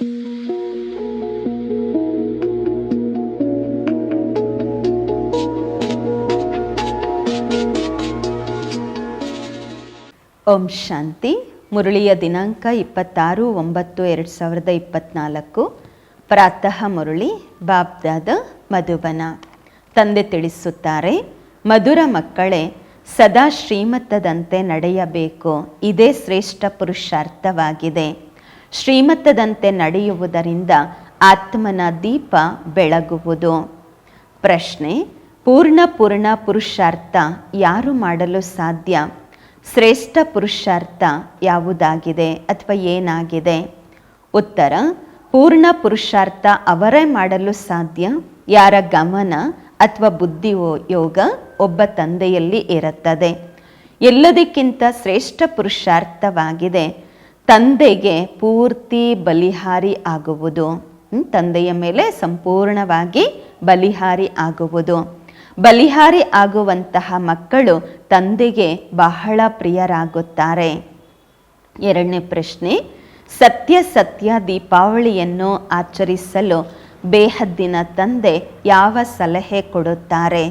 ಓಂ ಶಾಂತಿ. ಮುರುಳಿಯ ದಿನಾಂಕ ಇಪ್ಪತ್ತಾರು ಒಂಬತ್ತು ಎರಡು ಸಾವಿರದ ಇಪ್ಪತ್ತ್ನಾಲ್ಕು ಪ್ರಾತಃ ಮುರಳಿ, ಬಾಬ್ದಾದ ಮಧುಬನ. ತಂದೆ ತಿಳಿಸುತ್ತಾರೆ, ಮಧುರ ಮಕ್ಕಳೇ, ಸದಾ ಶ್ರೀಮತ್ತದಂತೆ ನಡೆಯಬೇಕು. ಇದೇ ಶ್ರೇಷ್ಠ ಪುರುಷಾರ್ಥವಾಗಿದೆ. ಶ್ರೀಮತದಂತೆ ನಡೆಯುವುದರಿಂದ ಆತ್ಮನ ದೀಪ ಬೆಳಗುವುದು. ಪ್ರಶ್ನೆ, ಪೂರ್ಣ ಪೂರ್ಣ ಪುರುಷಾರ್ಥ ಯಾರು ಮಾಡಲು ಸಾಧ್ಯ? ಶ್ರೇಷ್ಠ ಪುರುಷಾರ್ಥ ಯಾವುದಾಗಿದೆ ಅಥವಾ ಏನಾಗಿದೆ? ಉತ್ತರ, ಪೂರ್ಣ ಪುರುಷಾರ್ಥ ಅವರೇ ಮಾಡಲು ಸಾಧ್ಯ? ಯಾರ ಗಮನ ಅಥವಾ ಬುದ್ಧಿ ಯೋಗ ಒಬ್ಬ ತಂದೆಯಲ್ಲಿ ಇರುತ್ತದೆ? ಎಲ್ಲದಕ್ಕಿಂತ ಶ್ರೇಷ್ಠ ಪುರುಷಾರ್ಥವಾಗಿದೆ. ತಂದೆಗೆ ಪೂರ್ತಿ ಬಲಿಹಾರಿ ಆಗುವುದು. ತಂದೆಯ ಮೇಲೆ ಸಂಪೂರ್ಣವಾಗಿ ಬಲಿಹಾರಿ ಆಗುವುದು. ಬಲಿಹಾರಿ ಆಗುವಂತಹ ಮಕ್ಕಳು ತಂದೆಗೆ ಬಹಳ ಪ್ರಿಯರಾಗುತ್ತಾರೆ. ಎರಡನೇ ಪ್ರಶ್ನೆ, ಸತ್ಯ ಸತ್ಯ ದೀಪಾವಳಿಯನ್ನು ಆಚರಿಸಲು ಬೇಹದ್ದಿನ ತಂದೆ ಯಾವ ಸಲಹೆ ಕೊಡುತ್ತಾರೆ?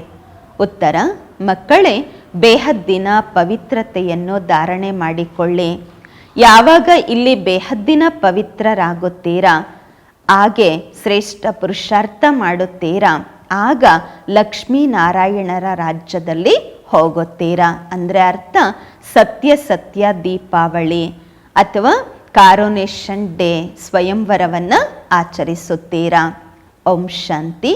ಉತ್ತರ, ಮಕ್ಕಳೇ, ಬೇಹದ್ದಿನ ಪವಿತ್ರತೆಯನ್ನು ಧಾರಣೆ ಮಾಡಿಕೊಳ್ಳಿ. ಯಾವಾಗ ಇಲ್ಲಿ ಬೇಹದ್ದಿನ ಪವಿತ್ರರಾಗುತ್ತೀರಾ? ಹಾಗೆ ಶ್ರೇಷ್ಠ ಪುರುಷಾರ್ಥ ಮಾಡುತ್ತೀರಾ? ಆಗ ಲಕ್ಷ್ಮೀನಾರಾಯಣರ ರಾಜ್ಯದಲ್ಲಿ ಹೋಗುತ್ತೀರಾ? ಅಂದರೆ ಅರ್ಥ, ಸತ್ಯ ಸತ್ಯ ದೀಪಾವಳಿ ಅಥವಾ ಕಾರೋನೇಷನ್ ಡೇ ಸ್ವಯಂವರವನ್ನು ಆಚರಿಸುತ್ತೀರಾ? ಓಂ ಶಾಂತಿ.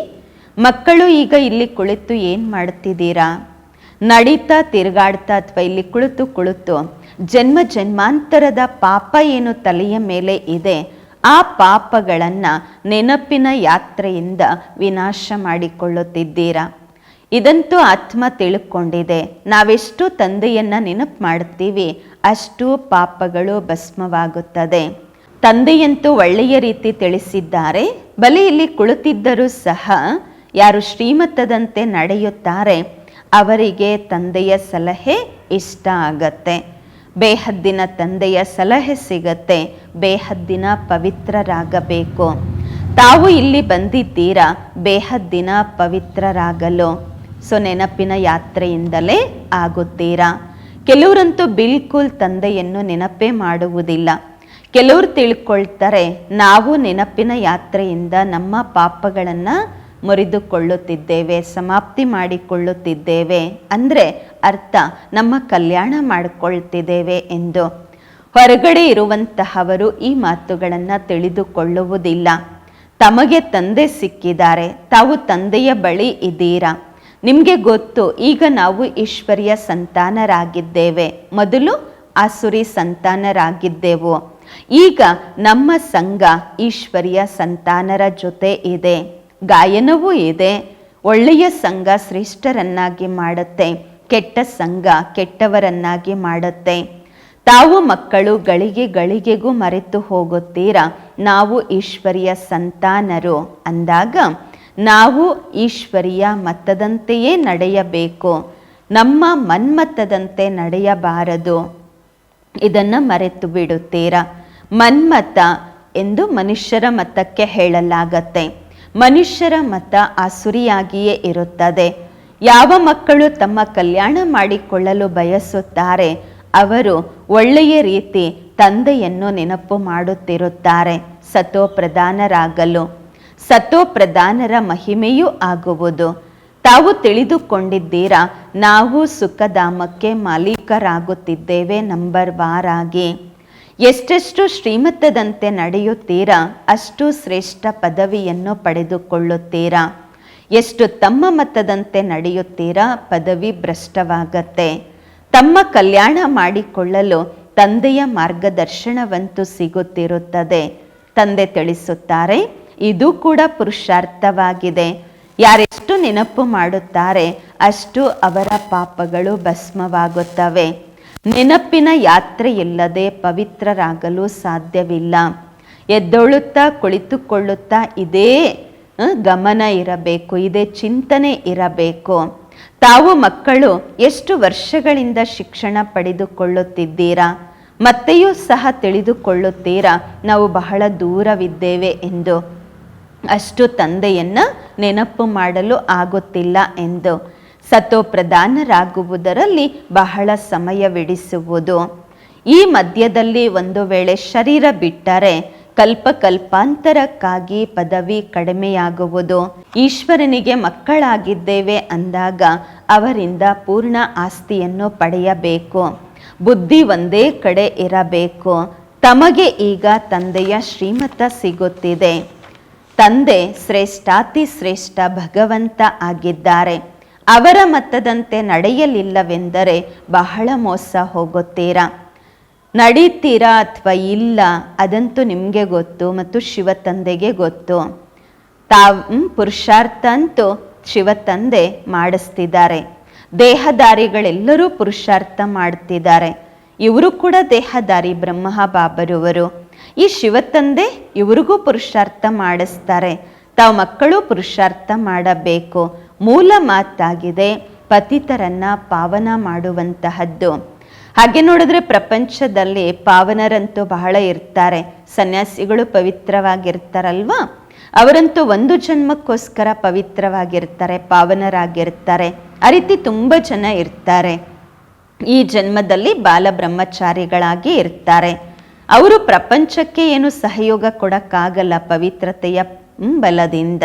ಮಕ್ಕಳು ಈಗ ಇಲ್ಲಿ ಕುಳಿತು ಏನು ಮಾಡ್ತಿದ್ದೀರಾ? ನಡೀತಾ ತಿರುಗಾಡ್ತಾ ಅಥವಾ ಇಲ್ಲಿ ಕುಳಿತು ಕುಳಿತು ಜನ್ಮ ಜನ್ಮಾಂತರದ ಪಾಪ ಏನು ತಲೆಯ ಮೇಲೆ ಇದೆ, ಆ ಪಾಪಗಳನ್ನು ನೆನಪಿನ ಯಾತ್ರೆಯಿಂದ ವಿನಾಶ ಮಾಡಿಕೊಳ್ಳುತ್ತಿದ್ದೀರಾ? ಇದಂತೂ ಆತ್ಮ ತಿಳ್ಕೊಂಡಿದೆ. ನಾವೆಷ್ಟು ತಂದೆಯನ್ನು ನೆನಪು ಮಾಡ್ತೀವಿ ಅಷ್ಟು ಪಾಪಗಳು ಭಸ್ಮವಾಗುತ್ತದೆ. ತಂದೆಯಂತೂ ಒಳ್ಳೆಯ ರೀತಿ ತಿಳಿಸಿದ್ದಾರೆ ಬಲೆಯಲ್ಲಿ ಕುಳಿತಿದ್ದರೂ ಸಹ ಯಾರು ಶ್ರೀಮತದಂತೆ ನಡೆಯುತ್ತಾರೆ, ಅವರಿಗೆ ತಂದೆಯ ಸಲಹೆ ಇಷ್ಟ ಆಗತ್ತೆ. ಬೇಹದ್ದಿನ ತಂದೆಯ ಸಲಹೆ ಸಿಗತ್ತೆ, ಬೇಹದ್ದಿನ ಪವಿತ್ರರಾಗಬೇಕು. ತಾವು ಇಲ್ಲಿ ಬಂದಿದ್ದೀರಾ, ಬೇಹದ್ದಿನ ಪವಿತ್ರರಾಗಲು. ಸೊ ನೆನಪಿನ ಯಾತ್ರೆಯಿಂದಲೇ ಆಗುತ್ತೀರಾ? ಕೆಲವರಂತೂ ಬಿಲ್ಕುಲ್ ತಂದೆಯನ್ನು ನೆನಪೇ ಮಾಡುವುದಿಲ್ಲ. ಕೆಲವರು ತಿಳ್ಕೊಳ್ತಾರೆ, ನಾವು ನೆನಪಿನ ಯಾತ್ರೆಯಿಂದ ನಮ್ಮ ಪಾಪಗಳನ್ನು ಮುರಿದುಕೊಳ್ಳುತ್ತಿದ್ದೇವೆ, ಸಮಾಪ್ತಿ ಮಾಡಿಕೊಳ್ಳುತ್ತಿದ್ದೇವೆ ಅಂದರೆ ಅರ್ಥ ನಮ್ಮ ಕಲ್ಯಾಣ ಮಾಡಿಕೊಳ್ತಿದ್ದೇವೆ ಎಂದು. ಹೊರಗಡೆ ಇರುವಂತಹವರು ಈ ಮಾತುಗಳನ್ನು ತಿಳಿದುಕೊಳ್ಳುವುದಿಲ್ಲ. ತಮಗೆ ತಂದೆ ಸಿಕ್ಕಿದ್ದಾರೆ, ತಾವು ತಂದೆಯ ಬಳಿ ಇದ್ದೀರಾ? ನಿಮಗೆ ಗೊತ್ತು, ಈಗ ನಾವು ಈಶ್ವರಿಯ ಸಂತಾನರಾಗಿದ್ದೇವೆ. ಮೊದಲು ಆಸುರಿ ಸಂತಾನರಾಗಿದ್ದೆವು. ಈಗ ನಮ್ಮ ಸಂಘ ಈಶ್ವರಿಯ ಸಂತಾನರ ಜೊತೆ ಇದೆ. ಗಾಯನವೂ ಇದೆ. ಒಳ್ಳೆಯ ಸಂಘ ಶ್ರೇಷ್ಠರನ್ನಾಗಿ ಮಾಡುತ್ತೆ. ಕೆಟ್ಟ ಸಂಘ ಕೆಟ್ಟವರನ್ನಾಗಿ ಮಾಡುತ್ತೆ. ತಾವು ಮಕ್ಕಳು ಗಳಿಗೆ ಗಳಿಗೆಗೂ ಮರೆತು ಹೋಗುತ್ತೀರಾ? ನಾವು ಈಶ್ವರಿಯ ಸಂತಾನರು. ಅಂದಾಗ, ನಾವು ಈಶ್ವರಿಯ ಮತದಂತೆಯೇ ನಡೆಯಬೇಕು. ನಮ್ಮ ಮನ್ಮತದಂತೆ ನಡೆಯಬಾರದು. ಇದನ್ನು ಮರೆತು ಬಿಡುತ್ತೀರಾ? ಮನ್ಮತ ಎಂದು ಮನುಷ್ಯರ ಮತಕ್ಕೆ ಹೇಳಲಾಗತ್ತೆ. ಮನುಷ್ಯರ ಮತ ಆಸುರಿಯಾಗಿಯೇ ಇರುತ್ತದೆ. ಯಾವ ಮಕ್ಕಳು ತಮ್ಮ ಕಲ್ಯಾಣ ಮಾಡಿಕೊಳ್ಳಲು ಬಯಸುತ್ತಾರೆ, ಅವರು ಒಳ್ಳೆಯ ರೀತಿ ತಂದೆಯನ್ನು ನೆನಪು ಮಾಡುತ್ತಿರುತ್ತಾರೆ. ಸತೋ ಪ್ರಧಾನರಾಗಲು. ಸತೋ ಪ್ರಧಾನರ ಮಹಿಮೆಯೂ ಆಗುವುದು. ತಾವು ತಿಳಿದುಕೊಂಡಿದ್ದೀರಾ, ನಾವು ಸುಖಧಾಮಕ್ಕೆ ಮಾಲೀಕರಾಗುತ್ತಿದ್ದೇವೆ ನಂಬರ್ ವಾರ್ ಆಗಿ ಎಷ್ಟೆಷ್ಟು ಶ್ರೀಮಂತದಂತೆ ನಡೆಯುತ್ತೀರಾ, ಅಷ್ಟು ಶ್ರೇಷ್ಠ ಪದವಿಯನ್ನು ಪಡೆದುಕೊಳ್ಳುತ್ತೀರಾ? ಎಷ್ಟು ತಮ್ಮ ಮತದಂತೆ ನಡೆಯುತ್ತೀರಾ, ಪದವಿ ಭ್ರಷ್ಟವಾಗತ್ತೆ. ತಮ್ಮ ಕಲ್ಯಾಣ ಮಾಡಿಕೊಳ್ಳಲು ತಂದೆಯ ಮಾರ್ಗದರ್ಶನವಂತೂ ಸಿಗುತ್ತಿರುತ್ತದೆ. ತಂದೆ ತಿಳಿಸುತ್ತಾರೆ, ಇದು ಕೂಡ ಪುರುಷಾರ್ಥವಾಗಿದೆ. ಯಾರೆಷ್ಟು ನೆನಪು ಮಾಡುತ್ತಾರೆ, ಅಷ್ಟು ಅವರ ಪಾಪಗಳು ಭಸ್ಮವಾಗುತ್ತವೆ. ನೆನಪಿನ ಯಾತ್ರೆ ಇಲ್ಲದೆ ಪವಿತ್ರರಾಗಲು ಸಾಧ್ಯವಿಲ್ಲ. ಎದ್ದೊಳುತ್ತಾ ಕುಳಿತುಕೊಳ್ಳುತ್ತಾ ಇದೇ ಗಮನ ಇರಬೇಕು, ಇದೇ ಚಿಂತನೆ ಇರಬೇಕು. ತಾವು ಮಕ್ಕಳು, ಎಷ್ಟು ವರ್ಷಗಳಿಂದ ಶಿಕ್ಷಣ ಪಡೆದುಕೊಳ್ಳುತ್ತಿದ್ದೀರಾ? ಮತ್ತೆಯೂ ಸಹ ತಿಳಿದುಕೊಳ್ಳುತ್ತೀರಾ? ನಾವು ಬಹಳ ದೂರವಿದ್ದೇವೆ ಎಂದು. ಅಷ್ಟು ತಂದೆಯನ್ನು ನೆನಪು ಮಾಡಲು ಆಗುತ್ತಿಲ್ಲ ಎಂದು. ಸತೋ ಪ್ರಧಾನರಾಗುವುದರಲ್ಲಿ ಬಹಳ ಸಮಯವಿಡಿಸುವುದು ಈ ಮಧ್ಯದಲ್ಲಿ ಒಂದು ವೇಳೆ ಶರೀರ ಬಿಟ್ಟರೆ ಕಲ್ಪ ಕಲ್ಪಾಂತರಕ್ಕಾಗಿ ಪದವಿ ಕಡಿಮೆಯಾಗುವುದು. ಈಶ್ವರನಿಗೆ ಮಕ್ಕಳಾಗಿದ್ದೇವೆ ಅಂದಾಗ ಅವರಿಂದ ಪೂರ್ಣ ಆಸ್ತಿಯನ್ನು ಪಡೆಯಬೇಕು. ಬುದ್ಧಿ ಒಂದೇ ಕಡೆ ಇರಬೇಕು. ತಮಗೆ ಈಗ ತಂದೆಯ ಶ್ರೀಮತ ಸಿಗುತ್ತಿದೆ. ತಂದೆ ಶ್ರೇಷ್ಠಾತಿ ಶ್ರೇಷ್ಠ ಭಗವಂತ ಆಗಿದ್ದಾರೆ. ಅವರ ಮತದಂತೆ ನಡೆಯಲಿಲ್ಲವೆಂದರೆ ಬಹಳ ಮೋಸ ಹೋಗುತ್ತೀರಾ? ನಡೀತೀರಾ ಅಥವಾ ಇಲ್ಲ ಅದಂತೂ ನಿಮಗೆ ಗೊತ್ತು ಮತ್ತು ಶಿವ ತಂದೆಗೆ ಗೊತ್ತು. ತಾವು ಪುರುಷಾರ್ಥ ಅಂತೂ ಶಿವ ತಂದೆ ಮಾಡಿಸ್ತಿದ್ದಾರೆ. ದೇಹದಾರಿಗಳೆಲ್ಲರೂ ಪುರುಷಾರ್ಥ ಮಾಡ್ತಿದ್ದಾರೆ. ಇವರು ಕೂಡ ದೇಹದಾರಿ ಬ್ರಹ್ಮ ಬಾಬರುವರು ಈ ಶಿವ ತಂದೆ ಇವ್ರಿಗೂ ಪುರುಷಾರ್ಥ ಮಾಡಿಸ್ತಾರೆ. ತಾವು ಮಕ್ಕಳು ಪುರುಷಾರ್ಥ ಮಾಡಬೇಕು. ಮೂಲ ಮಾತಾಗಿದೆ, ಪತಿತರನ್ನ ಪಾವನ ಮಾಡುವಂತಹದ್ದು. ಹಾಗೆ ನೋಡಿದ್ರೆ ಪ್ರಪಂಚದಲ್ಲಿ ಪಾವನರಂತೂ ಬಹಳ ಇರ್ತಾರೆ. ಸನ್ಯಾಸಿಗಳು ಪವಿತ್ರವಾಗಿರ್ತಾರಲ್ವಾ? ಅವರಂತೂ ಒಂದು ಜನ್ಮಕ್ಕೋಸ್ಕರ ಪವಿತ್ರವಾಗಿರ್ತಾರೆ, ಪಾವನರಾಗಿರ್ತಾರೆ. ಆ ರೀತಿ ತುಂಬ ಜನ ಇರ್ತಾರೆ. ಈ ಜನ್ಮದಲ್ಲಿ ಬಾಲ ಬ್ರಹ್ಮಚಾರಿಗಳಾಗಿ ಇರ್ತಾರೆ. ಅವರು ಪ್ರಪಂಚಕ್ಕೆ ಏನು ಸಹಯೋಗ ಕೊಡಕ್ಕಾಗಲ್ಲ ಪವಿತ್ರತೆಯ ಬಲದಿಂದ.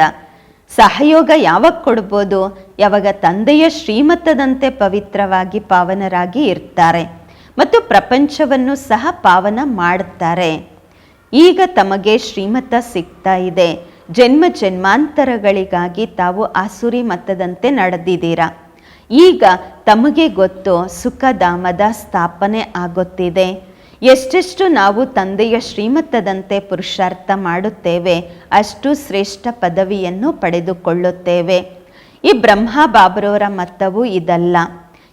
ಸಹಯೋಗ ಯಾವಾಗ ಕೊಡ್ಬೋದು? ಯಾವಾಗ ತಂದೆಯ ಶ್ರೀಮತದಂತೆ ಪವಿತ್ರವಾಗಿ ಪಾವನರಾಗಿ ಇರ್ತಾರೆ ಮತ್ತು ಪ್ರಪಂಚವನ್ನು ಸಹ ಪಾವನ ಮಾಡುತ್ತಾರೆ. ಈಗ ತಮಗೆ ಶ್ರೀಮತ ಸಿಗ್ತಾ ಇದೆ. ಜನ್ಮ ಜನ್ಮಾಂತರಗಳಿಗಾಗಿ ತಾವು ಆಸುರಿ ಮತದಂತೆ ನಡೆದಿದ್ದೀರಾ? ಈಗ ತಮಗೆ ಗೊತ್ತು ಸುಖಧಾಮದ ಸ್ಥಾಪನೆ ಆಗುತ್ತಿದೆ. ಎಷ್ಟೆಷ್ಟು ನಾವು ತಂದೆಯ ಶ್ರೀಮತ್ತದಂತೆ ಪುರುಷಾರ್ಥ ಮಾಡುತ್ತೇವೆ, ಅಷ್ಟು ಶ್ರೇಷ್ಠ ಪದವಿಯನ್ನು ಪಡೆದುಕೊಳ್ಳುತ್ತೇವೆ. ಈ ಬ್ರಹ್ಮ ಬಾಬರವರ ಮತವು ಇದಲ್ಲ.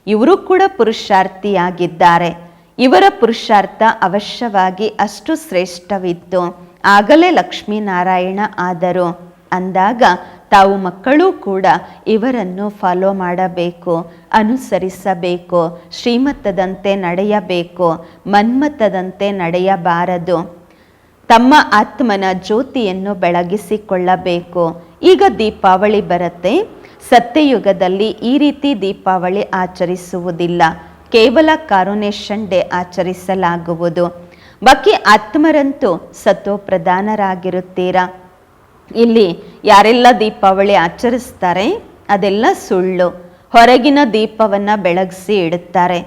ಇವರು ಕೂಡ ಪುರುಷಾರ್ಥಿಯಾಗಿದ್ದಾರೆ. ಇವರ ಪುರುಷಾರ್ಥ ಅವಶ್ಯವಾಗಿ ಅಷ್ಟು ಶ್ರೇಷ್ಠವಿತ್ತು. ಆಗಲೇ ಲಕ್ಷ್ಮೀನಾರಾಯಣ ಆದರು. ಅಂದಾಗ ತಾವು ಮಕ್ಕಳೂ ಕೂಡ ಇವರನ್ನು ಫಾಲೋ ಮಾಡಬೇಕು, ಅನುಸರಿಸಬೇಕು ಶ್ರೀಮತದಂತೆ ನಡೆಯಬೇಕು ಮನ್ಮತದಂತೆ ನಡೆಯಬಾರದು. ತಮ್ಮ ಆತ್ಮನ ಜ್ಯೋತಿಯನ್ನು ಬೆಳಗಿಸಿಕೊಳ್ಳಬೇಕು. ಈಗ ದೀಪಾವಳಿ ಬರುತ್ತೆ. ಸತ್ಯಯುಗದಲ್ಲಿ ಈ ರೀತಿ ದೀಪಾವಳಿ ಆಚರಿಸುವುದಿಲ್ಲ. ಕೇವಲ ಕಾರುನೇಷನ್ ಡೇ ಆಚರಿಸಲಾಗುವುದು. ಬಾಕಿ ಆತ್ಮರಂತೂ ಸತೋ ಪ್ರಧಾನರಾಗಿರುತ್ತೀರಾ ಇಲ್ಲಿ ಯಾರೆಲ್ಲ ದೀಪಾವಳಿ ಆಚರಿಸ್ತಾರೆ ಅದೆಲ್ಲ ಸುಳ್ಳು. ಹೊರಗಿನ ದೀಪವನ್ನ ಬೆಳಗಿಸಿ ಇಡುತ್ತಾರೆ.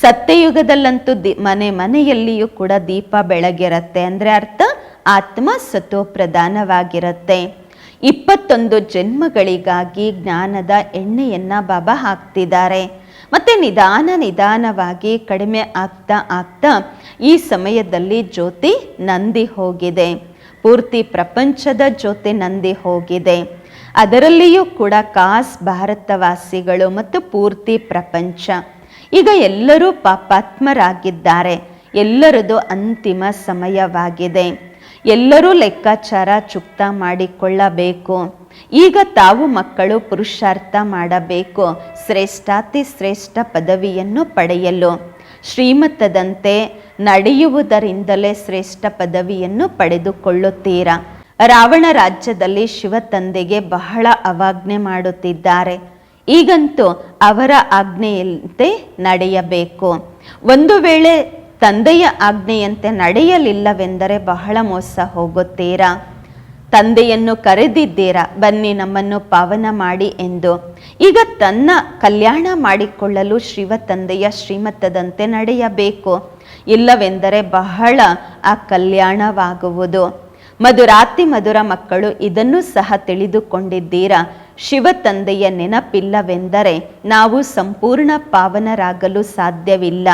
ಸತ್ಯಯುಗದಲ್ಲಂತೂ ದಿ, ಮನೆ ಮನೆಯಲ್ಲಿಯೂ ಕೂಡ ದೀಪ ಬೆಳಗಿರತ್ತೆ. ಅಂದ್ರೆ ಅರ್ಥ, ಆತ್ಮ ಸತೋ ಪ್ರಧಾನವಾಗಿರತ್ತೆ ಇಪ್ಪತ್ತೊಂದು ಜನ್ಮಗಳಿಗಾಗಿ ಜ್ಞಾನದ ಎಣ್ಣೆಯನ್ನು ಬಾಬಾ ಹಾಕ್ತಿದ್ದಾರೆ. ಮತ್ತೆ ನಿಧಾನ ನಿಧಾನವಾಗಿ ಕಡಿಮೆ ಆಗ್ತಾ ಆಗ್ತಾ ಈ ಸಮಯದಲ್ಲಿ ಜ್ಯೋತಿ ನಂದಿ ಹೋಗಿದೆ. ಪೂರ್ತಿ ಪ್ರಪಂಚದ ಜೊತೆ ನಂದಿ ಹೋಗಿದೆ. ಅದರಲ್ಲಿಯೂ ಕೂಡ ಖಾಸ್ ಭಾರತವಾಸಿಗಳು ಮತ್ತು ಪೂರ್ತಿ ಪ್ರಪಂಚ. ಈಗ ಎಲ್ಲರೂ ಪಾಪಾತ್ಮರಾಗಿದ್ದಾರೆ. ಎಲ್ಲರದು ಅಂತಿಮ ಸಮಯವಾಗಿದೆ. ಎಲ್ಲರೂ ಲೆಕ್ಕಾಚಾರ ಚುಕ್ತ ಮಾಡಿಕೊಳ್ಳಬೇಕು. ಈಗ ತಾವು ಮಕ್ಕಳು ಪುರುಷಾರ್ಥ ಮಾಡಬೇಕು. ಶ್ರೇಷ್ಠಾತಿ ಶ್ರೇಷ್ಠ ಪದವಿಯನ್ನು ಪಡೆಯಲು. ಶ್ರೀಮತದಂತೆ ನಡೆಯುವುದರಿಂದಲೇ ಶ್ರೇಷ್ಠ ಪದವಿಯನ್ನು ಪಡೆದುಕೊಳ್ಳುತ್ತೀರಾ? ರಾವಣ ರಾಜ್ಯದಲ್ಲಿ ಶಿವ ತಂದೆಗೆ ಬಹಳ ಅವಾಜ್ಞೆ ಮಾಡುತ್ತಿದ್ದಾರೆ. ಈಗಂತೂ ಅವರ ಆಜ್ಞೆಯಂತೆ ನಡೆಯಬೇಕು. ಒಂದು ವೇಳೆ ತಂದೆಯ ಆಜ್ಞೆಯಂತೆ ನಡೆಯಲಿಲ್ಲವೆಂದರೆ ಬಹಳ ಮೋಸ ಹೋಗುತ್ತೀರಾ? ತಂದೆಯನ್ನು ಕರೆದಿದ್ದೀರಾ? ಬನ್ನಿ ನಮ್ಮನ್ನು ಪಾವನ ಮಾಡಿ ಎಂದು. ಈಗ ತನ್ನ ಕಲ್ಯಾಣ ಮಾಡಿಕೊಳ್ಳಲು ಶಿವ ತಂದೆಯ ಶ್ರೀಮತದಂತೆ ನಡೆಯಬೇಕು. ಇಲ್ಲವೆಂದರೆ ಬಹಳ ಆ ಕಲ್ಯಾಣವಾಗುವುದು. ಮಧುರಾತಿ ಮಧುರ ಮಕ್ಕಳು ಇದನ್ನು ಸಹ ತಿಳಿದುಕೊಂಡಿದ್ದೀರಾ? ಶಿವ ತಂದೆಯ ನೆನಪಿಲ್ಲವೆಂದರೆ ನಾವು ಸಂಪೂರ್ಣ ಪಾವನರಾಗಲು ಸಾಧ್ಯವಿಲ್ಲ.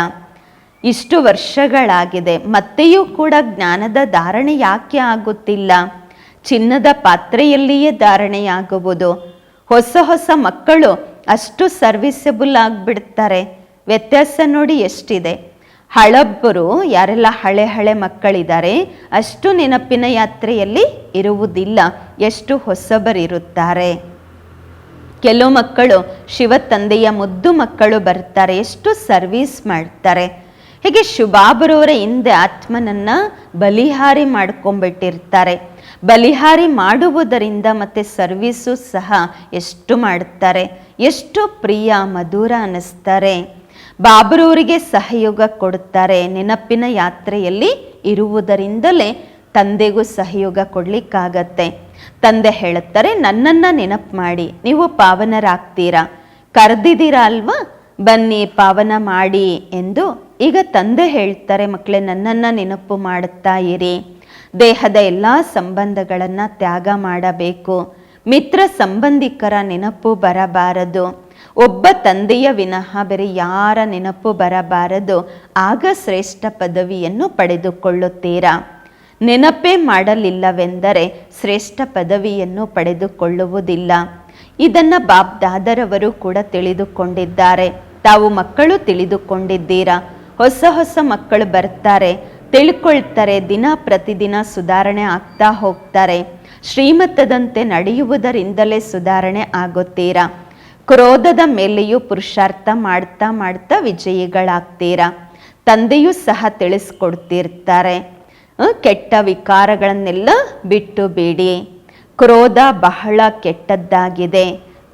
ಇಷ್ಟು ವರ್ಷಗಳಾಗಿದೆ, ಮತ್ತೆಯೂ ಕೂಡ ಜ್ಞಾನದ ಧಾರಣೆ ಯಾಕೆ ಆಗುತ್ತಿಲ್ಲ? ಚಿನ್ನದ ಪಾತ್ರೆಯಲ್ಲಿಯೇ ಧಾರಣೆಯಾಗುವುದು. ಹೊಸ ಹೊಸ ಮಕ್ಕಳು ಅಷ್ಟು ಸರ್ವಿಸಬಲ್ ಆಗಿಬಿಡ್ತಾರೆ. ವ್ಯತ್ಯಾಸ ನೋಡಿ ಎಷ್ಟಿದೆ. ಹಳಬ್ಬರು ಯಾರೆಲ್ಲ ಹಳೆ ಹಳೆ ಮಕ್ಕಳಿದ್ದಾರೆ, ಅಷ್ಟು ನೆನಪಿನ ಯಾತ್ರೆಯಲ್ಲಿ ಇರುವುದಿಲ್ಲ. ಎಷ್ಟು ಹೊಸಬರಿರುತ್ತಾರೆ. ಕೆಲವು ಮಕ್ಕಳು ಶಿವ ತಂದೆಯ ಮುದ್ದು ಮಕ್ಕಳು ಬರ್ತಾರೆ, ಎಷ್ಟು ಸರ್ವಿಸ್ ಮಾಡ್ತಾರೆ. ಹೀಗೆ ಶುಭಾಬರವರ ಹಿಂದೆ ಆತ್ಮನನ್ನ ಬಲಿಹಾರಿ ಮಾಡ್ಕೊಂಡ್ಬಿಟ್ಟಿರ್ತಾರೆ ಬಲಿಹಾರಿ ಮಾಡುವುದರಿಂದ ಮತ್ತೆ ಸರ್ವಿಸು ಸಹ ಎಷ್ಟು ಮಾಡುತ್ತಾರೆ? ಎಷ್ಟು ಪ್ರಿಯ ಮಧುರ ಅನ್ನಿಸ್ತಾರೆ ಬಾಬರೂರಿಗೆ ಸಹಯೋಗ ಕೊಡುತ್ತಾರೆ. ನೆನಪಿನ ಯಾತ್ರೆಯಲ್ಲಿ ಇರುವುದರಿಂದಲೇ ತಂದೆಗೂ ಸಹಯೋಗ ಕೊಡಲಿಕ್ಕಾಗತ್ತೆ. ತಂದೆ ಹೇಳುತ್ತಾರೆ, ನನ್ನನ್ನು ನೆನಪು ಮಾಡಿ, ನೀವು ಪಾವನರಾಗ್ತೀರಾ? ಕರೆದಿದ್ದೀರಾ ಅಲ್ವಾ? ಬನ್ನಿ, ಪಾವನ ಮಾಡಿ ಎಂದು ಈಗ ತಂದೆ ಹೇಳ್ತಾರೆ, ಮಕ್ಕಳೇ, ನನ್ನನ್ನು ನೆನಪು ಮಾಡುತ್ತಾ ಇರಿ. ದೇಹದ ಎಲ್ಲ ಸಂಬಂಧಗಳನ್ನು ತ್ಯಾಗ ಮಾಡಬೇಕು. ಮಿತ್ರ ಸಂಬಂಧಿಕರ ನೆನಪು ಬರಬಾರದು. ಒಬ್ಬ ತಂದೆಯ ವಿನಃ ಬೇರೆ ಯಾರ ನೆನಪು ಬರಬಾರದು. ಆಗ ಶ್ರೇಷ್ಠ ಪದವಿಯನ್ನು ಪಡೆದುಕೊಳ್ಳುತ್ತೀರಾ? ನೆನಪೇ ಮಾಡಲಿಲ್ಲವೆಂದರೆ ಶ್ರೇಷ್ಠ ಪದವಿಯನ್ನು ಪಡೆದುಕೊಳ್ಳುವುದಿಲ್ಲ. ಇದನ್ನು ಬಾಬ್ ದಾದರವರು ಕೂಡ ತಿಳಿದುಕೊಂಡಿದ್ದಾರೆ. ತಾವು ಮಕ್ಕಳು ತಿಳಿದುಕೊಂಡಿದ್ದೀರಾ? ಹೊಸ ಹೊಸ ಮಕ್ಕಳು ಬರ್ತಾರೆ. ತಿಳ್ಕೊಳ್ತಾರೆ, ದಿನ ಪ್ರತಿದಿನ ಸುಧಾರಣೆ ಆಗ್ತಾ ಹೋಗ್ತಾರೆ. ಶ್ರೀಮತದಂತೆ ನಡೆಯುವುದರಿಂದಲೇ ಸುಧಾರಣೆ ಆಗುತ್ತೀರಾ? ಕ್ರೋಧದ ಮೇಲೆಯೂ ಪುರುಷಾರ್ಥ ಮಾಡ್ತಾ ಮಾಡ್ತಾ ವಿಜಯಿಗಳಾಗ್ತೀರಾ? ತಂದೆಯೂ ಸಹ ತಿಳಿಸ್ಕೊಡ್ತಿರ್ತಾರೆ. ಕೆಟ್ಟ ವಿಕಾರಗಳನ್ನೆಲ್ಲ ಬಿಟ್ಟು ಬಿಡಿ. ಕ್ರೋಧ ಬಹಳ ಕೆಟ್ಟದ್ದಾಗಿದೆ.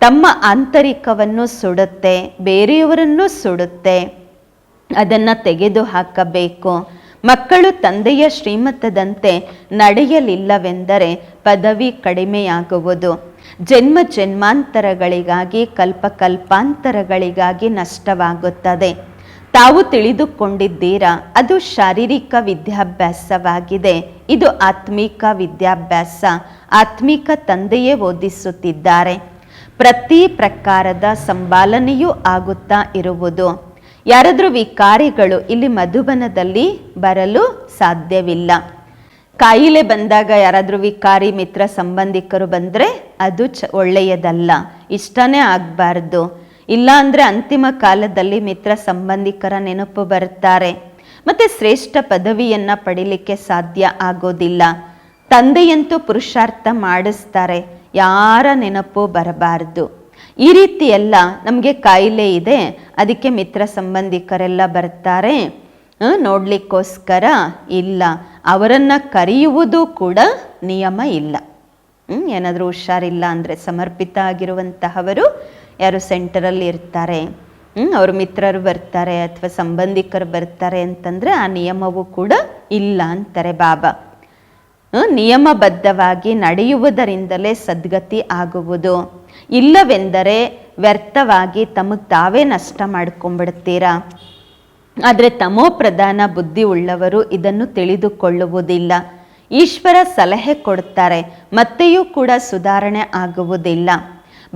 ತಮ್ಮ ಆಂತರಿಕವನ್ನು ಸುಡುತ್ತೆ, ಬೇರೆಯವರನ್ನು ಸುಡುತ್ತೆ. ಅದನ್ನು ತೆಗೆದು ಹಾಕಬೇಕು. ಮಕ್ಕಳು ತಂದೆಯ ಶ್ರೀಮಂತದಂತೆ ನಡೆಯಲಿಲ್ಲವೆಂದರೆ ಪದವಿ ಕಡಿಮೆಯಾಗುವುದು. ಜನ್ಮ ಜನ್ಮಾಂತರಗಳಿಗಾಗಿ, ಕಲ್ಪ ಕಲ್ಪಾಂತರಗಳಿಗಾಗಿ ನಷ್ಟವಾಗುತ್ತದೆ. ತಾವು ತಿಳಿದುಕೊಂಡಿದ್ದೀರಾ, ಅದು ಶಾರೀರಿಕ ವಿದ್ಯಾಭ್ಯಾಸವಾಗಿದೆ. ಇದು ಆತ್ಮಿಕ ವಿದ್ಯಾಭ್ಯಾಸ. ಆತ್ಮಿಕ ತಂದೆಯೇ ಓದಿಸುತ್ತಿದ್ದಾರೆ. ಪ್ರತಿ ಪ್ರಕಾರದ ಸಂಭಾಲನೆಯೂ ಆಗುತ್ತಾ ಇರುವುದು. ಯಾರಾದರೂ ವಿಕಾರಿಗಳು ಇಲ್ಲಿ ಮಧುಬನದಲ್ಲಿ ಬರಲು ಸಾಧ್ಯವಿಲ್ಲ. ಕಾಯಿಲೆ ಬಂದಾಗ ಯಾರಾದರೂ ವಿಕಾರಿ ಮಿತ್ರ ಸಂಬಂಧಿಕರು ಬಂದರೆ ಅದು ಚ ಒಳ್ಳೆಯದಲ್ಲ. ಇಷ್ಟನೇ ಆಗಬಾರ್ದು. ಇಲ್ಲ ಅಂದರೆ ಅಂತಿಮ ಕಾಲದಲ್ಲಿ ಮಿತ್ರ ಸಂಬಂಧಿಕರ ನೆನಪು ಬರುತ್ತಾರೆ ಮತ್ತು ಶ್ರೇಷ್ಠ ಪದವಿಯನ್ನು ಪಡಿಲಿಕ್ಕೆ ಸಾಧ್ಯ ಆಗೋದಿಲ್ಲ. ತಂದೆಯಂತೂ ಪುರುಷಾರ್ಥ ಮಾಡಿಸ್ತಾರೆ. ಯಾರ ನೆನಪು ಬರಬಾರ್ದು. ಈ ರೀತಿ ಎಲ್ಲ ನಮಗೆ ಕಾಯಿಲೆ ಇದೆ. ಅದಕ್ಕೆ ಮಿತ್ರ ಸಂಬಂಧಿಕರೆಲ್ಲ ಬರ್ತಾರೆ. ನೋಡಲಿಕ್ಕೋಸ್ಕರ ಇಲ್ಲ. ಅವರನ್ನು ಕರೆಯುವುದು ಕೂಡ ನಿಯಮ ಇಲ್ಲ. ಏನಾದರೂ ಹುಷಾರಿಲ್ಲ ಅಂದರೆ ಸಮರ್ಪಿತ ಆಗಿರುವಂತಹವರು ಯಾರು ಸೆಂಟರಲ್ಲಿ ಇರ್ತಾರೆ. ಅವ್ರ ಮಿತ್ರರು ಬರ್ತಾರೆ ಅಥವಾ ಸಂಬಂಧಿಕರು ಬರ್ತಾರೆ ಅಂತಂದರೆ ಆ ನಿಯಮವು ಕೂಡ ಇಲ್ಲ ಅಂತಾರೆ ಬಾಬಾ. ನಿಯಮಬದ್ಧವಾಗಿ ನಡೆಯುವುದರಿಂದಲೇ ಸದ್ಗತಿ ಆಗುವುದು. ಇಲ್ಲವೆಂದರೆ ವ್ಯರ್ಥವಾಗಿ ತಮಗೆ ತಾವೇ ನಷ್ಟ ಮಾಡ್ಕೊಂಡ್ಬಿಡ್ತೀರಾ. ಆದರೆ ತಮೋ ಪ್ರಧಾನ ಬುದ್ಧಿ ಉಳ್ಳವರು ಇದನ್ನು ತಿಳಿದುಕೊಳ್ಳುವುದಿಲ್ಲ. ಈಶ್ವರ ಸಲಹೆ ಕೊಡ್ತಾರೆ, ಮತ್ತೆಯೂ ಕೂಡ ಸುಧಾರಣೆ ಆಗುವುದಿಲ್ಲ.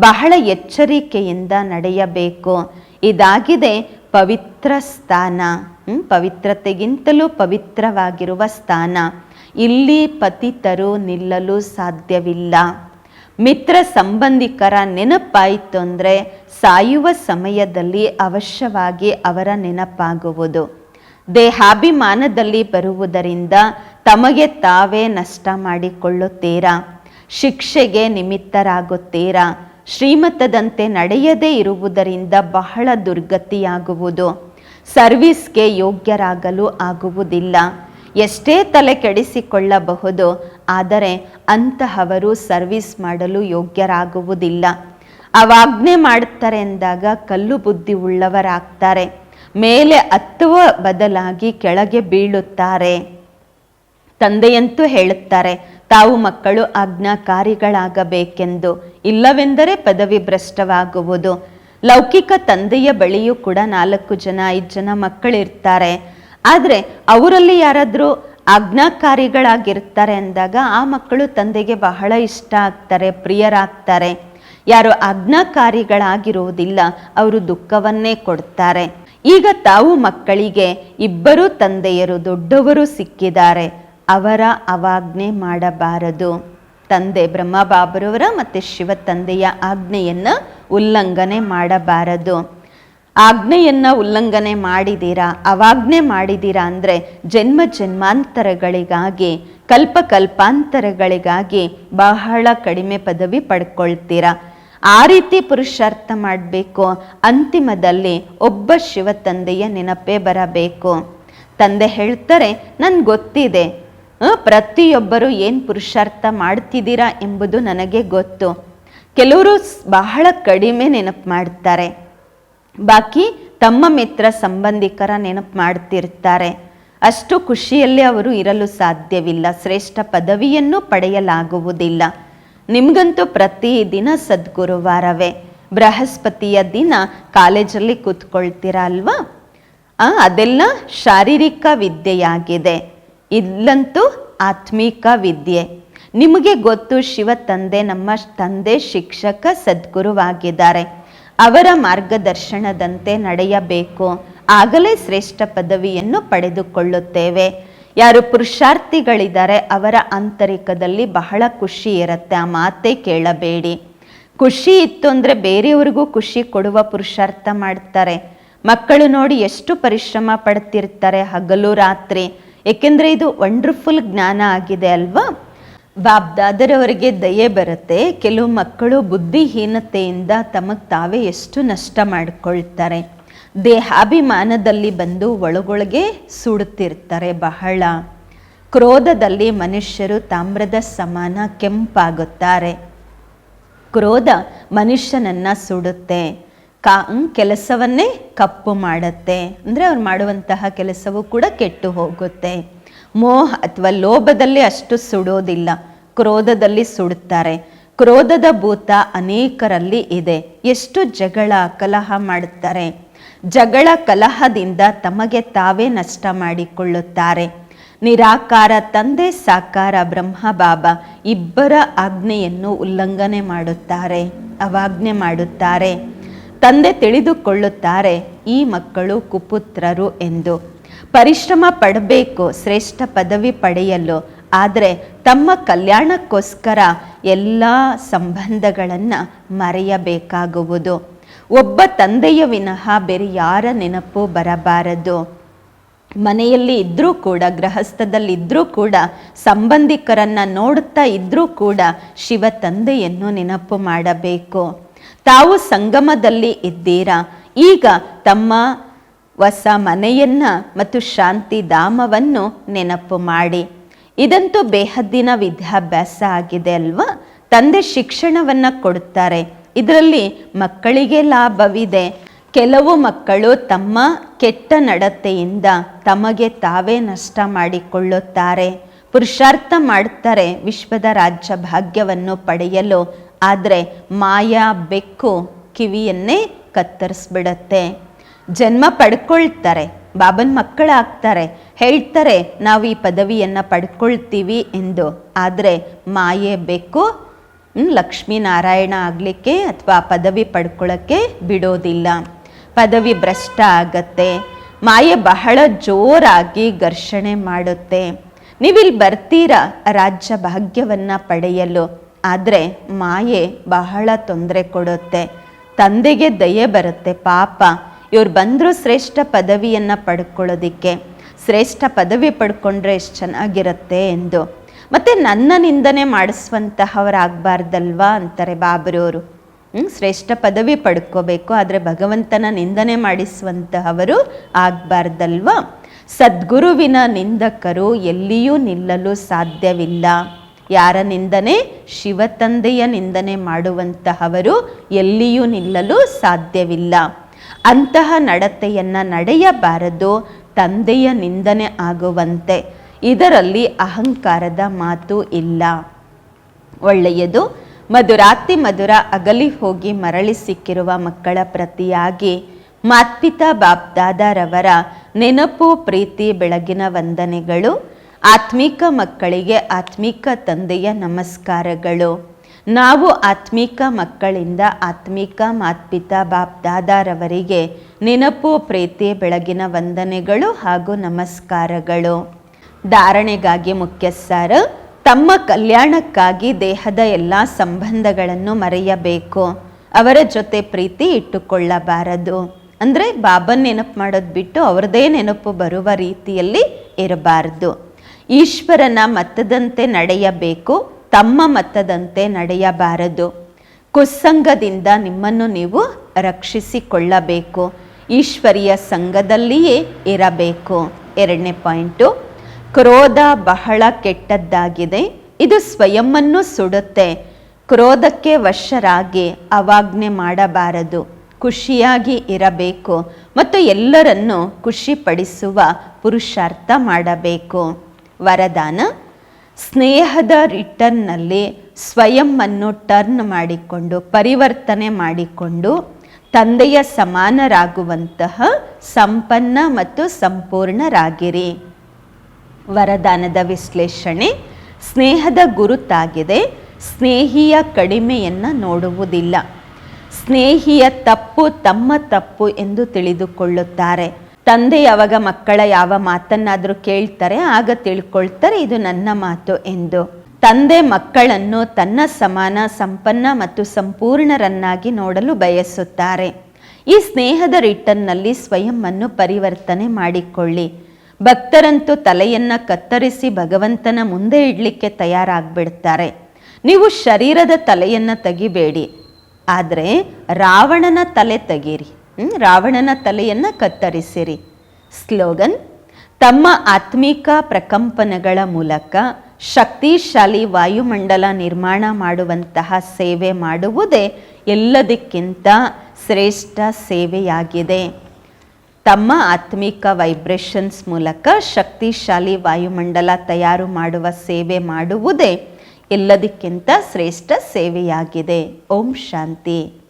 ಬಹಳ ಎಚ್ಚರಿಕೆಯಿಂದ ನಡೆಯಬೇಕು. ಇದಾಗಿದೆ ಪವಿತ್ರ ಸ್ಥಾನ. ಪವಿತ್ರತೆಗಿಂತಲೂ ಪವಿತ್ರವಾಗಿರುವ ಸ್ಥಾನ. ಇಲ್ಲಿ ಪತಿತರು ನಿಲ್ಲಲು ಸಾಧ್ಯವಿಲ್ಲ. ಮಿತ್ರ ಸಂಬಂಧಿಕರ ನೆನಪಾಯಿತು ಅಂದರೆ ಸಾಯುವ ಸಮಯದಲ್ಲಿ ಅವಶ್ಯವಾಗಿ ಅವರ ನೆನಪಾಗುವುದು. ದೇಹಾಭಿಮಾನದಲ್ಲಿ ಬರುವುದರಿಂದ ತಮಗೆ ತಾವೇ ನಷ್ಟ ಮಾಡಿಕೊಳ್ಳುತ್ತೀರಾ? ಶಿಕ್ಷೆಗೆ ನಿಮಿತ್ತರಾಗುತ್ತೀರಾ? ಶ್ರೀಮತದಂತೆ ನಡೆಯದೇ ಇರುವುದರಿಂದ ಬಹಳ ದುರ್ಗತಿಯಾಗುವುದು. ಸರ್ವಿಸ್ಗೆ ಯೋಗ್ಯರಾಗಲು ಆಗುವುದಿಲ್ಲ. ಎಷ್ಟೇ ತಲೆ ಕೆಡಿಸಿಕೊಳ್ಳಬಹುದು, ಆದರೆ ಅಂತಹವರು ಸರ್ವಿಸ್ ಮಾಡಲು ಯೋಗ್ಯರಾಗುವುದಿಲ್ಲ. ಅವಾಜ್ಞೆ ಮಾಡುತ್ತಾರೆ ಎಂದಾಗ ಕಲ್ಲು ಬುದ್ಧಿ ಉಳ್ಳವರಾಗ್ತಾರೆ. ಮೇಲೆ ಹತ್ತುವ ಬದಲಾಗಿ ಕೆಳಗೆ ಬೀಳುತ್ತಾರೆ. ತಂದೆಯಂತೂ ಹೇಳುತ್ತಾರೆ, ತಾವು ಮಕ್ಕಳು ಆಜ್ಞಾಕಾರಿಗಳಾಗಬೇಕೆಂದು. ಇಲ್ಲವೆಂದರೆ ಪದವಿ ಭ್ರಷ್ಟವಾಗುವುದು. ಲೌಕಿಕ ತಂದೆಯ ಬಳಿಯೂ ಕೂಡ ನಾಲ್ಕು ಜನ, ಐದು ಜನ ಮಕ್ಕಳಿರ್ತಾರೆ. ಆದರೆ ಅವರಲ್ಲಿ ಯಾರಾದರೂ ಆಜ್ಞಾಕಾರಿಗಳಾಗಿರ್ತಾರೆ ಅಂದಾಗ ಆ ಮಕ್ಕಳು ತಂದೆಗೆ ಬಹಳ ಇಷ್ಟ ಆಗ್ತಾರೆ, ಪ್ರಿಯರಾಗ್ತಾರೆ. ಯಾರು ಆಜ್ಞಾಕಾರಿಗಳಾಗಿರುವುದಿಲ್ಲ, ಅವರು ದುಃಖವನ್ನೇ ಕೊಡ್ತಾರೆ. ಈಗ ತಾವು ಮಕ್ಕಳಿಗೆ ಇಬ್ಬರು ತಂದೆಯರು ದೊಡ್ಡವರು ಸಿಕ್ಕಿದ್ದಾರೆ, ಅವರ ಅವಾಜ್ಞೆ ಮಾಡಬಾರದು. ತಂದೆ ಬ್ರಹ್ಮಬಾಬರವರ ಮತ್ತು ಶಿವ ತಂದೆಯ ಆಜ್ಞೆಯನ್ನು ಉಲ್ಲಂಘನೆ ಮಾಡಬಾರದು. ಆಜ್ಞೆಯನ್ನ ಉಲ್ಲಂಘನೆ ಮಾಡಿದ್ದೀರಾ ಅವಾಜ್ಞೆ ಮಾಡಿದ್ದೀರಾ ಅಂದರೆ ಜನ್ಮ ಜನ್ಮಾಂತರಗಳಿಗಾಗಿ, ಕಲ್ಪ ಕಲ್ಪಾಂತರಗಳಿಗಾಗಿ ಬಹಳ ಕಡಿಮೆ ಪದವಿ ಪಡ್ಕೊಳ್ತೀರಾ? ಆ ರೀತಿ ಪುರುಷಾರ್ಥ ಮಾಡಬೇಕು. ಅಂತಿಮದಲ್ಲಿ ಒಬ್ಬ ಶಿವ ತಂದೆಯ ನೆನಪೇ ಬರಬೇಕು. ತಂದೆ ಹೇಳ್ತಾರೆ ನನ್ಗೆ ಗೊತ್ತಿದೆ. ಪ್ರತಿಯೊಬ್ಬರು ಏನು ಪುರುಷಾರ್ಥ ಮಾಡ್ತಿದ್ದೀರಾ ಎಂಬುದು ನನಗೆ ಗೊತ್ತು. ಕೆಲವರು ಬಹಳ ಕಡಿಮೆ ನೆನಪು ಮಾಡ್ತಾರೆ. ಬಾಕಿ ತಮ್ಮ ಮಿತ್ರ ಸಂಬಂಧಿಕರ ನೆನಪು ಮಾಡ್ತಿರ್ತಾರೆ. ಅಷ್ಟು ಖುಷಿಯಲ್ಲಿ ಅವರು ಇರಲು ಸಾಧ್ಯವಿಲ್ಲ. ಶ್ರೇಷ್ಠ ಪದವಿಯನ್ನು ಪಡೆಯಲಾಗುವುದಿಲ್ಲ. ನಿಮಗಂತೂ ಪ್ರತಿದಿನ ಸದ್ಗುರುವಾರವೇ. ಬೃಹಸ್ಪತಿಯ ದಿನ ಕಾಲೇಜಲ್ಲಿ ಕೂತ್ಕೊಳ್ತೀರ ಅಲ್ವಾ ಅದೆಲ್ಲ ಶಾರೀರಿಕ ವಿದ್ಯೆಯಾಗಿದೆ. ಇಲ್ಲಂತೂ ಆತ್ಮಿಕ ವಿದ್ಯೆ. ನಿಮಗೆ ಗೊತ್ತು ಶಿವ ತಂದೆ ನಮ್ಮ ತಂದೆ ಶಿಕ್ಷಕ ಸದ್ಗುರುವಾಗಿದ್ದಾರೆ. ಅವರ ಮಾರ್ಗದರ್ಶನದಂತೆ ನಡೆಯಬೇಕು. ಆಗಲೇ ಶ್ರೇಷ್ಠ ಪದವಿಯನ್ನು ಪಡೆದುಕೊಳ್ಳುತ್ತೇವೆ. ಯಾರು ಪುರುಷಾರ್ಥಿಗಳಿದ್ದಾರೆ ಅವರ ಆಂತರಿಕದಲ್ಲಿ ಬಹಳ ಖುಷಿ ಇರುತ್ತೆ. ಆ ಮಾತೇ ಕೇಳಬೇಡಿ. ಖುಷಿ ಇತ್ತು ಅಂದರೆ ಬೇರೆಯವ್ರಿಗೂ ಖುಷಿ ಕೊಡುವ ಪುರುಷಾರ್ಥ ಮಾಡ್ತಾರೆ. ಮಕ್ಕಳು ನೋಡಿ ಎಷ್ಟು ಪರಿಶ್ರಮ ಪಡ್ತಿರ್ತಾರೆ ಹಗಲು ರಾತ್ರಿ. ಏಕೆಂದರೆ ಇದು ವಂಡರ್ಫುಲ್ ಜ್ಞಾನ ಆಗಿದೆ ಅಲ್ವಾ? ಬಾಬ್ದಾದರವರಿಗೆ ದಯೆ ಬರುತ್ತೆ, ಕೆಲವು ಮಕ್ಕಳು ಬುದ್ಧಿಹೀನತೆಯಿಂದ ತಮಗೆ ತಾವೇ ಎಷ್ಟು ನಷ್ಟ ಮಾಡಿಕೊಳ್ತಾರೆ. ದೇಹಾಭಿಮಾನದಲ್ಲಿ ಬಂದು ಒಳಗೊಳಗೆ ಸುಡುತ್ತಿರ್ತಾರೆ ಬಹಳ. ಕ್ರೋಧದಲ್ಲಿ ಮನುಷ್ಯರು ತಾಮ್ರದ ಸಮಾನ ಕೆಂಪಾಗುತ್ತಾರೆ. ಕ್ರೋಧ ಮನುಷ್ಯನನ್ನು ಸುಡುತ್ತೆ. ಕಾ ಕೆಲಸವನ್ನೇ ಕಪ್ಪು ಮಾಡುತ್ತೆ. ಅಂದರೆ ಅವ್ರು ಮಾಡುವಂತಹ ಕೆಲಸವೂ ಕೂಡ ಕೆಟ್ಟು ಹೋಗುತ್ತೆ. ಮೋಹ ಅಥವಾ ಲೋಭದಲ್ಲಿ ಅಷ್ಟು ಸುಡೋದಿಲ್ಲ, ಕ್ರೋಧದಲ್ಲಿ ಸುಡುತ್ತಾರೆ. ಕ್ರೋಧದ ಭೂತ ಅನೇಕರಲ್ಲಿ ಇದೆ. ಎಷ್ಟು ಜಗಳ, ಕಲಹ ಮಾಡುತ್ತಾರೆ. ಜಗಳ, ಕಲಹದಿಂದ ತಮಗೆ ತಾವೇ ನಷ್ಟ ಮಾಡಿಕೊಳ್ಳುತ್ತಾರೆ. ನಿರಾಕಾರ, ತಂದೆ ಸಾಕಾರ, ಬ್ರಹ್ಮ ಬಾಬಾ ಇಬ್ಬರ ಆಜ್ಞೆಯನ್ನು ಉಲ್ಲಂಘನೆ ಮಾಡುತ್ತಾರೆ, ಅವಾಜ್ಞೆ ಮಾಡುತ್ತಾರೆ. ತಂದೆ ತಿಳಿದುಕೊಳ್ಳುತ್ತಾರೆ, ಈ ಮಕ್ಕಳು ಕುಪುತ್ರರು ಎಂದು. ಪರಿಶ್ರಮ ಪಡಬೇಕು, ಶ್ರೇಷ್ಠ ಪದವಿ ಪಡೆಯಲು. ಆದರೆ ತಮ್ಮ ಕಲ್ಯಾಣಕ್ಕೋಸ್ಕರ ಎಲ್ಲ ಸಂಬಂಧಗಳನ್ನು ಮರೆಯಬೇಕಾಗುವುದು. ಒಬ್ಬ ತಂದೆಯ ವಿನಃ ಬೇರೆ ಯಾರ ನೆನಪು ಬರಬಾರದು. ಮನೆಯಲ್ಲಿ ಇದ್ದರೂ ಕೂಡ ಗೃಹಸ್ಥದಲ್ಲಿದ್ದರೂ ಕೂಡ, ಸಂಬಂಧಿಕರನ್ನು ನೋಡುತ್ತಾ ಇದ್ದರೂ ಕೂಡ ಶಿವ ತಂದೆಯನ್ನು ನೆನಪು ಮಾಡಬೇಕು. ತಾವು ಸಂಗಮದಲ್ಲಿ ಇದ್ದೀರಾ? ಈಗ ತಮ್ಮ ಹೊಸ ಮನೆಯನ್ನ ಮತ್ತು ಶಾಂತಿ ಧಾಮವನ್ನು ನೆನಪು ಮಾಡಿ. ಇದಂತೂ ಬೇಹದ್ದಿನ ವಿದ್ಯಾಭ್ಯಾಸ ಆಗಿದೆ ಅಲ್ವಾ? ತಂದೆ ಶಿಕ್ಷಣವನ್ನ ಕೊಡುತ್ತಾರೆ. ಇದರಲ್ಲಿ ಮಕ್ಕಳಿಗೆ ಲಾಭವಿದೆ. ಕೆಲವು ಮಕ್ಕಳು ತಮ್ಮ ಕೆಟ್ಟ ನಡತೆಯಿಂದ ತಮಗೆ ತಾವೇ ನಷ್ಟ ಮಾಡಿಕೊಳ್ಳುತ್ತಾರೆ. ಪುರುಷಾರ್ಥ ಮಾಡ್ತಾರೆ ವಿಶ್ವದ ರಾಜ್ಯ ಭಾಗ್ಯವನ್ನು ಪಡೆಯಲು. ಆದರೆ ಮಾಯಾ ಬೆಕ್ಕು ಕಿವಿಯನ್ನೇ ಕತ್ತರಿಸ್ಬಿಡತ್ತೆ. ಜನ್ಮ ಪಡ್ಕೊಳ್ತಾರೆ, ಬಾಬನ್ ಮಕ್ಕಳಾಗ್ತಾರೆ, ಹೇಳ್ತಾರೆ, ನಾವು ಈ ಪದವಿಯನ್ನು ಪಡ್ಕೊಳ್ತೀವಿ ಎಂದು. ಆದರೆ ಮಾಯೆ ಬೇಕು ಲಕ್ಷ್ಮೀನಾರಾಯಣ ಆಗಲಿಕ್ಕೆ ಅಥವಾ ಪದವಿ ಪಡ್ಕೊಳ್ಳೋಕ್ಕೆ ಬಿಡೋದಿಲ್ಲ. ಪದವಿ ಭ್ರಷ್ಟ ಆಗತ್ತೆ, ಮಾಯೆ ಬಹಳ ಜೋರಾಗಿ ಘರ್ಷಣೆ ಮಾಡುತ್ತೆ. ನೀವಿಲ್ಲಿ ಬರ್ತೀರಾ ರಾಜ್ಯ ಭಾಗ್ಯವನ್ನು ಪಡೆಯಲು? ಆದರೆ ಮಾಯೆ ಬಹಳ ತೊಂದರೆ ಕೊಡುತ್ತೆ. ತಂದೆಗೆ ದಯೆ ಬರುತ್ತೆ ಪಾಪ. ಇವ್ರು ಬಂದರೂ ಶ್ರೇಷ್ಠ ಪದವಿಯನ್ನು ಪಡ್ಕೊಳ್ಳೋದಕ್ಕೆ, ಶ್ರೇಷ್ಠ ಪದವಿ ಪಡ್ಕೊಂಡ್ರೆ ಎಷ್ಟು ಚೆನ್ನಾಗಿರುತ್ತೆ ಎಂದು. ಮತ್ತು ನನ್ನ ನಿಂದನೆ ಮಾಡಿಸುವಂತಹವರಾಗಬಾರ್ದಲ್ವಾ ಅಂತಾರೆ ಬಾಬರವರು ಶ್ರೇಷ್ಠ ಪದವಿ ಪಡ್ಕೋಬೇಕು, ಆದರೆ ಭಗವಂತನ ನಿಂದನೆ ಮಾಡಿಸುವಂತಹವರು ಆಗಬಾರ್ದಲ್ವಾ? ಸದ್ಗುರುವಿನ ನಿಂದಕರು ಎಲ್ಲಿಯೂ ನಿಲ್ಲಲು ಸಾಧ್ಯವಿಲ್ಲ. ಯಾರ ನಿಂದನೆ ಶಿವತಂದೆಯ ನಿಂದನೆ ಮಾಡುವಂತಹವರು ಎಲ್ಲಿಯೂ ನಿಲ್ಲಲು ಸಾಧ್ಯವಿಲ್ಲ. ಅಂತಹ ನಡತೆಯನ್ನು ನಡೆಯಬಾರದು, ತಂದೆಯ ನಿಂದನೆ ಆಗುವಂತೆ. ಇದರಲ್ಲಿ ಅಹಂಕಾರದ ಮಾತು ಇಲ್ಲ. ಒಳ್ಳೆಯದು, ಮಧುರಾತಿ ಮಧುರ ಅಗಲಿ ಹೋಗಿ ಮರಳಿ ಸಿಕ್ಕಿರುವ ಮಕ್ಕಳ ಪ್ರತಿಯಾಗಿ ಮಾತ್ಪಿತಾ ಬಾಪ್ದಾದಾರವರ ನೆನಪು, ಪ್ರೀತಿ, ಬೆಳಗಿನ ವಂದನೆಗಳು, ಆತ್ಮಿಕ ಮಕ್ಕಳಿಗೆ ಆತ್ಮಿಕ ತಂದೆಯ ನಮಸ್ಕಾರಗಳು. ನಾವು ಆತ್ಮಿಕ ಮಕ್ಕಳಿಂದ ಆತ್ಮಿಕ ಮಾತ್ಪಿತಾ ಬಾಪ್ದಾದಾರವರಿಗೆ ನೆನಪು, ಪ್ರೀತಿ, ಬೆಳಗಿನ ವಂದನೆಗಳು ಹಾಗೂ ನಮಸ್ಕಾರಗಳು. ಧಾರಣೆಗಾಗಿ ಮುಖ್ಯ ಸಾರ ತಮ್ಮ ಕಲ್ಯಾಣಕ್ಕಾಗಿ ದೇಹದ ಎಲ್ಲ ಸಂಬಂಧಗಳನ್ನು ಮರೆಯಬೇಕು. ಅವರ ಜೊತೆ ಪ್ರೀತಿ ಇಟ್ಟುಕೊಳ್ಳಬಾರದು. ಅಂದರೆ ಬಾಬನ್ ನೆನಪು ಮಾಡೋದು ಬಿಟ್ಟು ಅವ್ರದೇ ನೆನಪು ಬರುವ ರೀತಿಯಲ್ಲಿ ಇರಬಾರದು. ಈಶ್ವರನ ಮತದಂತೆ ನಡೆಯಬೇಕು. ತಮ್ಮ ಮತದಂತೆ ನಡೆಯಬಾರದು. ಕುಸ್ಸಂಗದಿಂದ ನಿಮ್ಮನ್ನು ನೀವು ರಕ್ಷಿಸಿಕೊಳ್ಳಬೇಕು. ಈಶ್ವರಿಯ ಸಂಘದಲ್ಲಿಯೇ ಇರಬೇಕು. ಎರಡನೇ ಪಾಯಿಂಟು, ಕ್ರೋಧ ಬಹಳ ಕೆಟ್ಟದ್ದಾಗಿದೆ. ಇದು ಸ್ವಯಂವನ್ನು ಸುಡುತ್ತೆ. ಕ್ರೋಧಕ್ಕೆ ವಶರಾಗಿ ಅವಾಜ್ಞೆ ಮಾಡಬಾರದು. ಖುಷಿಯಾಗಿ ಇರಬೇಕು ಮತ್ತು ಎಲ್ಲರನ್ನು ಖುಷಿಪಡಿಸುವ ಪುರುಷಾರ್ಥ ಮಾಡಬೇಕು. ವರದಾನ ಸ್ನೇಹದ ರಿಟರ್ನ್ನಲ್ಲಿ ಸ್ವಯಂವನ್ನು ಟರ್ನ್ ಮಾಡಿಕೊಂಡು, ಪರಿವರ್ತನೆ ಮಾಡಿಕೊಂಡು, ತಂದೆಯ ಸಮಾನರಾಗುವಂತಹ ಸಂಪನ್ನ ಮತ್ತು ಸಂಪೂರ್ಣರಾಗಿರಿ. ವರದಾನದ ವಿಶ್ಲೇಷಣೆ, ಸ್ನೇಹದ ಗುರುತಾಗಿದೆ, ಸ್ನೇಹಿಯ ಕಡಿಮೆಯನ್ನು ನೋಡುವುದಿಲ್ಲ. ಸ್ನೇಹಿಯ ತಪ್ಪು ತಮ್ಮ ತಪ್ಪು ಎಂದು ತಿಳಿದುಕೊಳ್ಳುತ್ತಾರೆ. ತಂದೆ ಯಾವಾಗ ಮಕ್ಕಳ ಯಾವ ಮಾತನ್ನಾದರೂ ಕೇಳ್ತಾರೆ, ಆಗ ತಿಳ್ಕೊಳ್ತಾರೆ, ಇದು ನನ್ನ ಮಾತು ಎಂದು. ತಂದೆ ಮಕ್ಕಳನ್ನು ತನ್ನ ಸಮಾನ, ಸಂಪನ್ನ ಮತ್ತು ಸಂಪೂರ್ಣರನ್ನಾಗಿ ನೋಡಲು ಬಯಸುತ್ತಾರೆ. ಈ ಸ್ನೇಹದ ರಿಟರ್ನ್ನಲ್ಲಿ ಸ್ವಯಂವನ್ನು ಪರಿವರ್ತನೆ ಮಾಡಿಕೊಳ್ಳಿ. ಭಕ್ತರಂತೂ ತಲೆಯನ್ನು ಕತ್ತರಿಸಿ ಭಗವಂತನ ಮುಂದೆ ಇಡಲಿಕ್ಕೆ ತಯಾರಾಗ್ಬಿಡ್ತಾರೆ. ನೀವು ಶರೀರದ ತಲೆಯನ್ನು ತೆಗಿಬೇಡಿ. ಆದರೆ ರಾವಣನ ತಲೆ ತೆಗೀರಿ? ರಾವಣನ ತಲೆಯನ್ನು ಕತ್ತರಿಸಿರಿ. ಸ್ಲೋಗನ್, ತಮ್ಮ ಆತ್ಮಿಕ ಪ್ರಕಂಪನಗಳ ಮೂಲಕ ಶಕ್ತಿಶಾಲಿ ವಾಯುಮಂಡಲ ನಿರ್ಮಾಣ ಮಾಡುವಂತಹ ಸೇವೆ ಮಾಡುವುದೇ ಎಲ್ಲದಕ್ಕಿಂತ ಶ್ರೇಷ್ಠ ಸೇವೆಯಾಗಿದೆ. ತಮ್ಮ ಆತ್ಮಿಕ ವೈಬ್ರೇಷನ್ಸ್ ಮೂಲಕ ಶಕ್ತಿಶಾಲಿ ವಾಯುಮಂಡಲ ತಯಾರು ಮಾಡುವ ಸೇವೆ ಮಾಡುವುದೇ ಎಲ್ಲದಕ್ಕಿಂತ ಶ್ರೇಷ್ಠ ಸೇವೆಯಾಗಿದೆ. ಓಂ ಶಾಂತಿ.